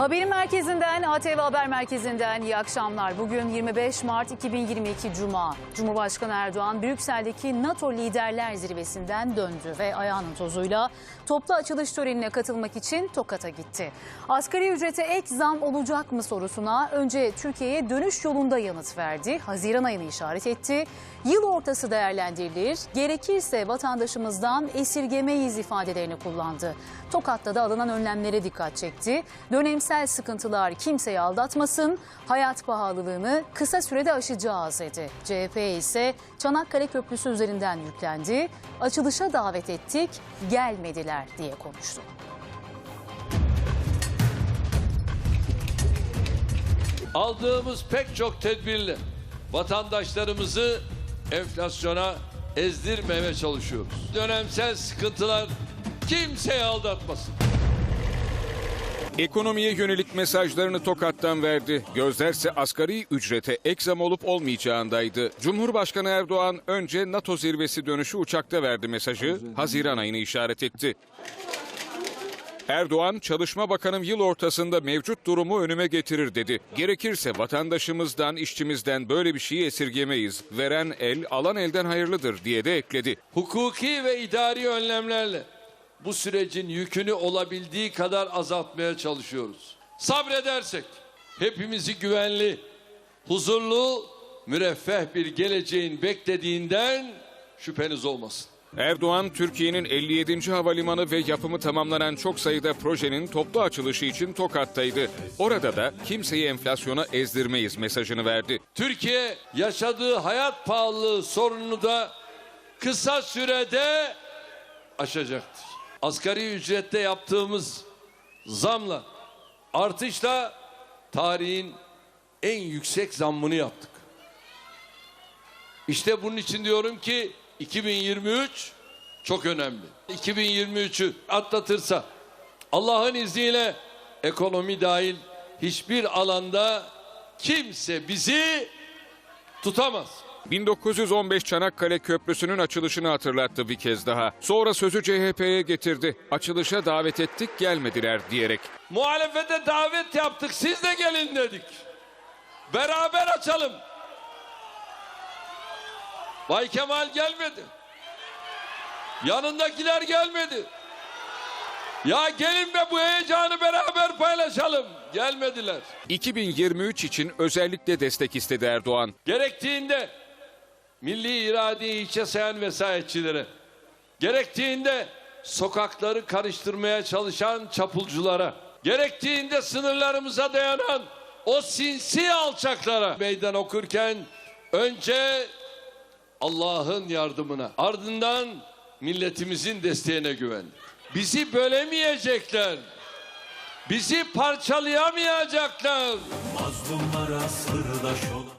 Haberin merkezinden, ATV Haber Merkezi'nden iyi akşamlar. Bugün 25 Mart 2022 Cuma. Cumhurbaşkanı Erdoğan Brüksel'deki NATO Liderler Zirvesi'nden döndü ve ayağının tozuyla toplu açılış törenine katılmak için Tokat'a gitti. Asgari ücrete ek zam olacak mı sorusuna önce Türkiye'ye dönüş yolunda yanıt verdi. Haziran ayını işaret etti. Yıl ortası değerlendirilir, gerekirse vatandaşımızdan esirgemeyiz ifadelerini kullandı. Tokat'ta da alınan önlemlere dikkat çekti. Dönemsel sıkıntılar kimseyi aldatmasın, hayat pahalılığını kısa sürede aşacağız dedi. CHP ise Çanakkale Köprüsü üzerinden yüklendi. Açılışa davet ettik, gelmediler diye konuştu. aldığımız pek çok tedbirle vatandaşlarımızı enflasyona ezdirmemeye çalışıyoruz. Dönemsel sıkıntılar kimseyi aldatmasın. Ekonomiye yönelik mesajlarını Tokat'tan verdi. Gözlerse asgari ücrete ek zam olup olmayacağındaydı. Cumhurbaşkanı Erdoğan önce NATO zirvesi dönüşü uçakta verdi mesajı. Haziran ayını işaret etti. Erdoğan, Çalışma Bakanım yıl ortasında mevcut durumu önüme getirir dedi. Gerekirse vatandaşımızdan, işçimizden böyle bir şeyi esirgemeyiz. Veren el, alan elden hayırlıdır diye de ekledi. Hukuki ve idari önlemlerle bu sürecin yükünü olabildiği kadar azaltmaya çalışıyoruz. Sabredersek hepimizi güvenli, huzurlu, müreffeh bir geleceğin beklediğinden şüpheniz olmasın. Erdoğan, Türkiye'nin 57. havalimanı ve yapımı tamamlanan çok sayıda projenin toplu açılışı için Tokat'taydı. Orada da kimseyi enflasyona ezdirmeyiz mesajını verdi. Türkiye yaşadığı hayat pahalılığı sorununu da kısa sürede aşacaktır. Asgari ücrette yaptığımız zamla, artışla tarihin en yüksek zammını yaptık. İşte bunun için diyorum ki 2023 çok önemli. 2023'ü atlatırsa Allah'ın izniyle ekonomi dahil hiçbir alanda kimse bizi tutamaz. 1915 Çanakkale Köprüsü'nün açılışını hatırlattı bir kez daha. Sonra sözü CHP'ye getirdi. Açılışa davet ettik gelmediler diyerek. Muhalefete davet yaptık siz de gelin dedik. Beraber açalım. Bay Kemal gelmedi. Yanındakiler gelmedi. Ya gelin be bu heyecanı beraber paylaşalım. Gelmediler. 2023 için özellikle destek istedi Erdoğan. Gerektiğinde milli iradeyi hiçe sayan vesayetçilere, gerektiğinde sokakları karıştırmaya çalışan çapulculara, gerektiğinde sınırlarımıza dayanan o sinsi alçaklara meydan okurken önce Allah'ın yardımına, ardından milletimizin desteğine güvendik. Bizi bölemeyecekler. Bizi parçalayamayacaklar. Mazlumlara sırdaş olan